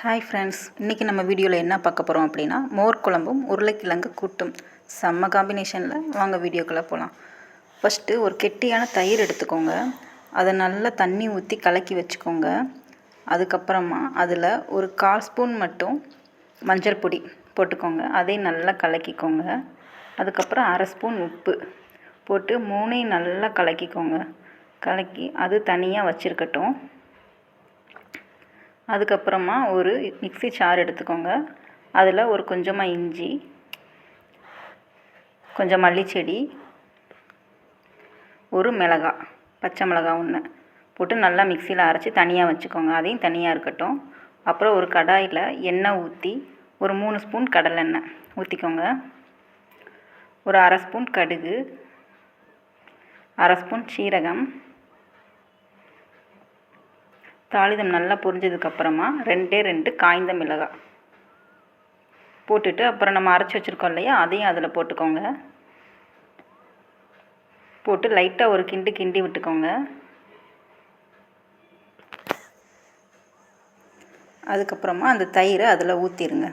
Hi friends இன்றைக்கி நம்ம வீடியோவில் என்ன பார்க்க போகிறோம் அப்படின்னா மோர் குழம்பும் உருளைக்கிழங்கு கூட்டும். செம்ம காம்பினேஷனில் வாங்க வீடியோக்குள்ளே போகலாம் ஃபஸ்ட்டு ஒரு கெட்டியான தயிர் எடுத்துக்கோங்க. அதை நல்லா தண்ணி ஊற்றி கலக்கி வச்சுக்கோங்க. அதுக்கப்புறமா அதில் ஒரு கால் ஸ்பூன் மட்டும் மஞ்சள் பொடி போட்டுக்கோங்க. அதையும் நல்லா கலக்கிக்கோங்க. அதுக்கப்புறம் அரை ஸ்பூன் உப்பு போட்டு மூணையும் நல்லா கலக்கிக்கோங்க. கலக்கி அது தனியாக வச்சுருக்கட்டும். அதுக்கப்புறமா ஒரு மிக்ஸி சார் எடுத்துக்கோங்க. அதில் ஒரு கொஞ்சமாக இஞ்சி கொஞ்சம் மல்லிச்செடி ஒரு மிளகா பச்சை மிளகா ஒன்று போட்டு நல்லா மிக்சியில் அரைச்சி தனியாக வச்சுக்கோங்க. அதையும் தனியாக இருக்கட்டும். அப்புறம் ஒரு கடாயில் எண்ணெய் ஊற்றி ஒரு மூணு ஸ்பூன் கடலெண்ணெய் ஊற்றிக்கோங்க. ஒரு அரை ஸ்பூன் கடுகு அரை ஸ்பூன் சீரகம் தாளிதம் நல்லா பொரிஞ்சதுக்கப்புறமா ரெண்டே ரெண்டு காய்ந்த மிளகாய். போட்டுட்டு அப்புறம் நம்ம அரைச்சி வச்சுருக்கோம் இல்லையா? அதையும் அதில் போட்டுக்கோங்க. போட்டு லைட்டாக ஒரு கிண்டு கிண்டி விட்டுக்கோங்க. அதுக்கப்புறமா அந்த தயிரை அதில் ஊற்றிடுங்க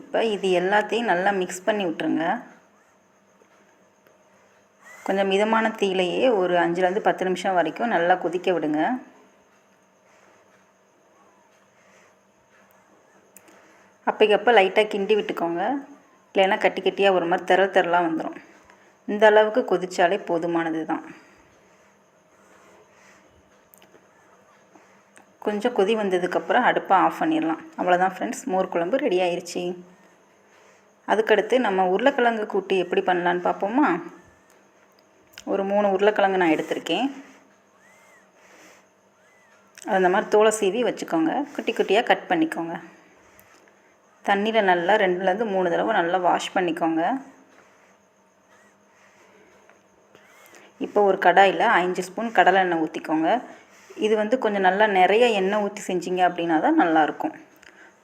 இப்போ இது எல்லாத்தையும் நல்லா மிக்ஸ் பண்ணி விட்ருங்க கொஞ்சம் மிதமான தீலையே ஒரு அஞ்சுலேருந்து பத்து நிமிஷம் வரைக்கும் நல்லா கொதிக்க விடுங்க. அப்பைக்கப்போ லைட்டாக கிண்டி விட்டுக்கோங்க. இல்லைன்னா கட்டி கட்டியாக ஒரு மாதிரி திரள் திரளாக வந்துடும் இந்த அளவுக்கு கொதித்தாலே போதுமானது தான். கொஞ்சம் கொதி வந்ததுக்கப்புறம் அடுப்பை ஆஃப் பண்ணிடலாம். அவ்வளோதான் ஃப்ரெண்ட்ஸ் மோர் குழம்பு ரெடி ஆயிடுச்சு அதுக்கடுத்து நம்ம உருளைக்கிழங்கு கூட்டு எப்படி பண்ணலான்னு பார்ப்போமா? ஒரு மூணு உருளைக்கிழங்கு நான் எடுத்திருக்கேன். அந்த மாதிரி தோலை சீவி வச்சுக்கோங்க. குட்டி குட்டியாக கட் பண்ணிக்கோங்க. தண்ணியில் நல்லா ரெண்டுலேருந்து மூணு தடவை நல்லா வாஷ் பண்ணிக்கோங்க. இப்போ ஒரு கடாயில் அஞ்சு ஸ்பூன் கடலை எண்ணெய் ஊற்றிக்கோங்க இது வந்து கொஞ்சம் நல்லா நிறைய எண்ணெய் ஊற்றி செஞ்சீங்க அப்படின்னா தான் நல்லாயிருக்கும்.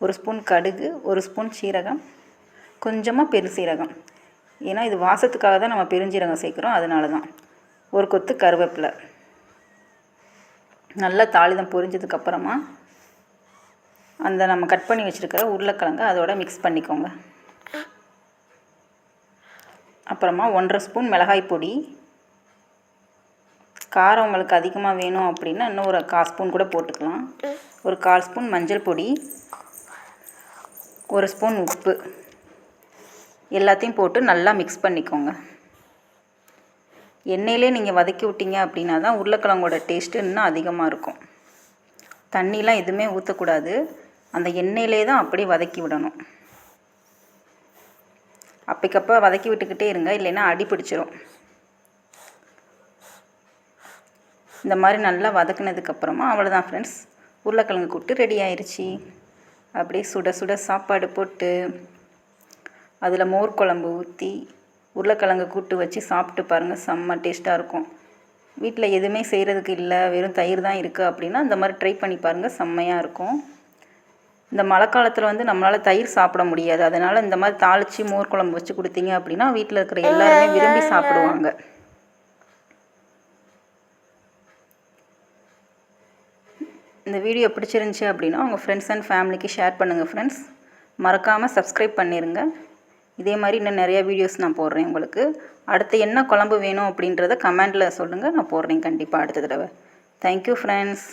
ஒரு ஸ்பூன் கடுகு ஒரு ஸ்பூன் சீரகம் கொஞ்சமாக பெருசீரகம் ஏன்னா இது வாசத்துக்காக தான் நம்ம பெருஞ்சீரகம் சேர்க்குறோம் அதனால தான் ஒரு கொத்து கருவேப்பிலை. நல்லா தாளிதம் பொரிஞ்சதுக்கப்புறமா அந்த நம்ம கட் பண்ணி வச்சுருக்கிற உருளைக்கிழங்கு அதோட மிக்ஸ் பண்ணிக்கோங்க. அப்புறமா ஒன்றரை ஸ்பூன் மிளகாய் பொடி. காரம் உங்களுக்கு அதிகமாக வேணும் அப்படின்னா இன்னும் ஒரு கால் ஸ்பூன் கூட போட்டுக்கலாம். ஒரு கால் ஸ்பூன் மஞ்சள் பொடி. ஒரு ஸ்பூன் உப்பு. எல்லாத்தையும் போட்டு நல்லா மிக்ஸ் பண்ணிக்கோங்க. எண்ணெயிலே நீங்கள் வதக்கி விட்டீங்க அப்படின்னா தான் உருளைக்கிழங்கோட டேஸ்ட்டு இன்னும் அதிகமாக இருக்கும். தண்ணிலாம் எதுவுமே ஊற்றக்கூடாது அந்த எண்ணெயிலே தான் அப்படி வதக்கி விடணும். அப்பைக்கப்போ வதக்கி விட்டுக்கிட்டே இருங்க இல்லைன்னா அடி பிடிச்சிரும். இந்த மாதிரி நல்லா வதக்குனதுக்கப்புறமா அவ்வளோதான் ஃப்ரெண்ட்ஸ் உருளைக்கிழங்கு கூட்டு ரெடி ஆயிடுச்சு அப்படியே சுட சுட சாப்பாடு போட்டு அதில் மோர் குழம்பு ஊற்றி உருளைக்கிழங்கு கூட்டு வச்சு சாப்பிட்டு பாருங்கள் செம்ம டேஸ்ட்டாக இருக்கும். வீட்டில் எதுவுமே செய்கிறதுக்கு இல்லை வெறும் தயிர் தான் இருக்குது அப்படின்னா இந்த மாதிரி ட்ரை பண்ணி பாருங்கள் செம்மையாக இருக்கும். இந்த மழை காலத்தில் வந்து நம்மளால் தயிர் சாப்பிட முடியாது. அதனால் இந்த மாதிரி தாளித்து மோர் குழம்பு வச்சு கொடுத்தீங்க அப்படின்னா வீட்டில் இருக்கிற எல்லாருமே விரும்பி சாப்பிடுவாங்க. இந்த வீடியோ பிடிச்சிருந்துச்சி அப்படின்னா உங்கள் ஃப்ரெண்ட்ஸ் அண்ட் ஃபேமிலிக்கு ஷேர் பண்ணுங்கள் ஃப்ரெண்ட்ஸ் மறக்காமல் சப்ஸ்கிரைப் பண்ணிடுங்க இதே மாதிரி இன்னும் நிறையா வீடியோஸ் நான் போடுறேன் உங்களுக்கு. அடுத்து என்ன குழம்பு வேணும் அப்படின்றத கமெண்டில் சொல்லுங்கள் நான் போடுறேன் கண்டிப்பாக அடுத்த தடவை. Thank you friends